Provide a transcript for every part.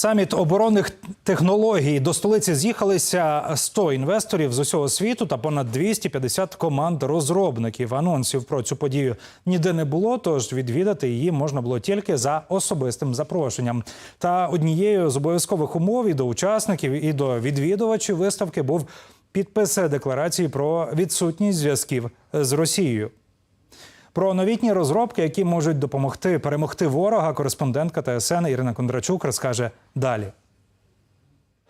Саміт оборонних технологій до столиці з'їхалися 100 інвесторів з усього світу та понад 250 команд розробників. Анонсів про цю подію ніде не було, тож відвідати її можна було тільки за особистим запрошенням. Та однією з обов'язкових умов і до учасників, і до відвідувачів виставки був підпис декларації про відсутність зв'язків з Росією. Про новітні розробки, які можуть допомогти перемогти ворога, кореспондентка ТСН Ірина Кондрачук розкаже далі.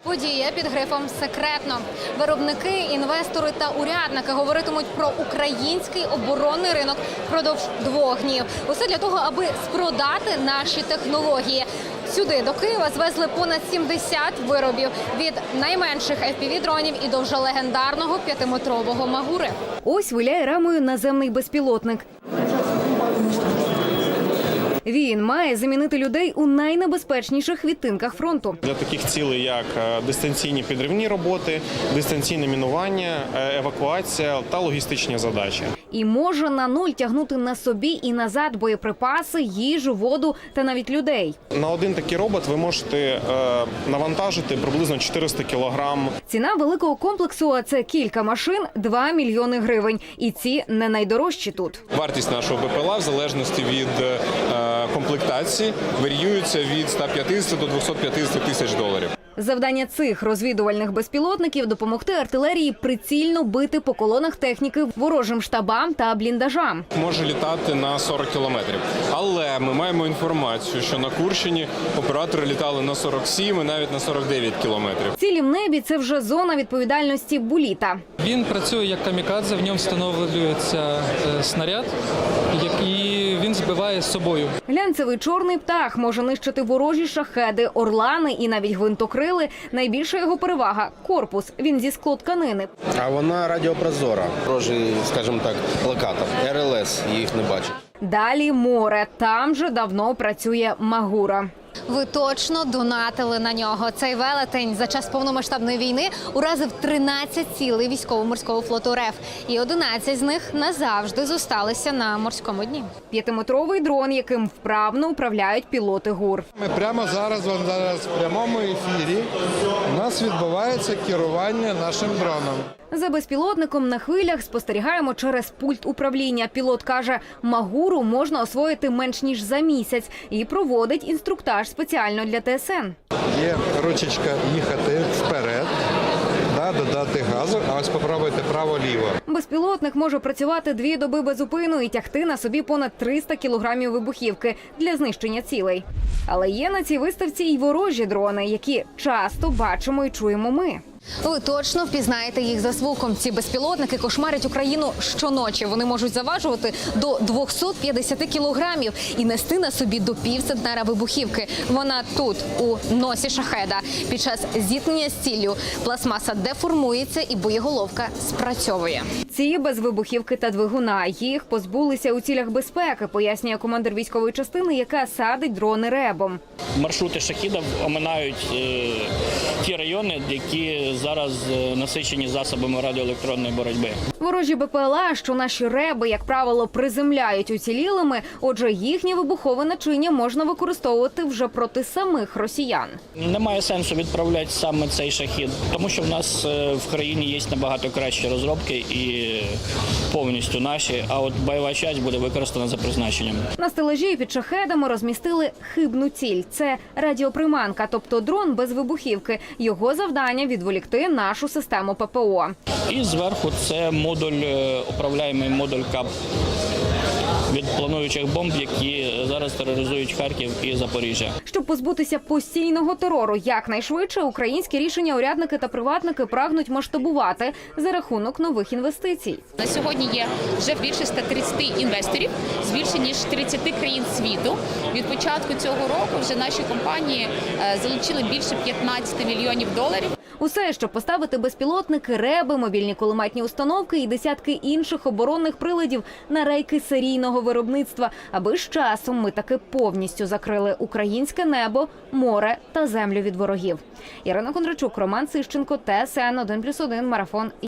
Подія під грифом секретно. Виробники, інвестори та урядники говоритимуть про український оборонний ринок впродовж двох днів. Усе для того, аби спродати наші технології. Сюди до Києва звезли понад 70 виробів від найменших fpv дронів і до вже легендарного п'ятиметрового магури. Ось виляє рамою наземний безпілотник. Він має замінити людей у найнебезпечніших відтинках фронту. для таких цілей, як е, дистанційні підривні роботи, дистанційне мінування, е, евакуація та логістичні задачі. І може на нуль тягнути на собі і назад боєприпаси, їжу, воду та навіть людей. На один такий робот ви можете е, навантажити приблизно 400 кілограм Ціна великого комплексу, це кілька машин, 2 мільйони гривень. І ці не найдорожчі тут. Вартість нашого БПЛА в залежності від е, комплектації варіюється від 150 до 250 тисяч доларів. Завдання цих розвідувальних безпілотників допомогти артилерії прицільно бити по колонах техніки ворожим штабам та бліндажам. Може літати на 40 кілометрів. Але ми маємо інформацію, що на Курщині оператори літали на 47 і навіть на 49 кілометрів. Цілі в небі це вже зона відповідальності буліта. Він працює як камікадзе, в ньому встановлюється е, снаряд, який збиває з собою. Глянцевий чорний птах може нищити ворожі шахеди, орлани і навіть гвинтокрили. Найбільша його перевага корпус. Він зі склотканини. А вона радіопрозора. Ворожий, скажімо так, локатор. РЛС їх не бачить. Далі море. Там же давно працює Магура. Ви точно донатили на нього. Цей велетень за час повномасштабної війни уразив 13 цілей військово-морського флоту РФ, і 11 з них назавжди зосталися на морському дні. П'ятиметровий дрон, яким вправно управляють пілоти ГУР. Ми прямо зараз, вон зараз в прямому ефірі у нас відбувається керування нашим дроном. За безпілотником на хвилях спостерігаємо через пульт управління. Пілот каже, Магуру можна освоїти менш ніж за місяць і проводить інструктаж спеціально для ТСН. Є ручечка їхати вперед, да, додати газу, а ось попробуйте право-ліво. Безпілотник може працювати дві доби без упину і тягти на собі понад 300 кілограмів вибухівки для знищення цілей. Але є на цій виставці й ворожі дрони, які часто бачимо і чуємо ми. Ви точно впізнаєте їх за звуком. Ці безпілотники кошмарять Україну щоночі. Вони можуть заважувати до 250 кілограмів і нести на собі до півцентнера вибухівки. Вона тут у носі шахеда. Під час зіткнення з ціллю пластмаса деформується і боєголовка спрацьовує. Ці без вибухівки та двигуна. Їх позбулися у цілях безпеки, пояснює командир військової частини, яка садить дрони ребом. маршрути шахідів оминають е, ті райони, які зараз е, насичені засобами радіоелектронної боротьби. Ворожі БПЛА, що наші реби, як правило, приземляють уцілілими. Отже, їхнє вибухове начиння можна використовувати вже проти самих росіян. Немає сенсу відправляти саме цей шахід, тому що в нас е, в країні є набагато кращі розробки і повністю наші. А от бойова часть буде використана за призначенням. На стележі під шахедами розмістили хибну ціль. Це радіоприманка, тобто дрон без вибухівки. Його завдання відволікти нашу систему ППО. І зверху це модуль, е, управляємий модуль КАП від плануючих бомб, які зараз тероризують Харків і Запоріжжя. Щоб позбутися постійного терору якнайшвидше, українські рішення урядники та приватники прагнуть масштабувати за рахунок нових інвестицій. На сьогодні є вже більше 130 інвесторів з більше ніж 30 країн світу. Від початку цього року вже наші компанії е, залучили більше 15 мільйонів доларів. Усе, щоб поставити безпілотники, реби, мобільні кулеметні установки і десятки інших оборонних приладів на рейки серійного виробництва, аби з часом ми таки повністю закрили українське небо, море та землю від ворогів. Ірина Кондрачук, Роман Сищенко, ТСН 1+,1, Марафон.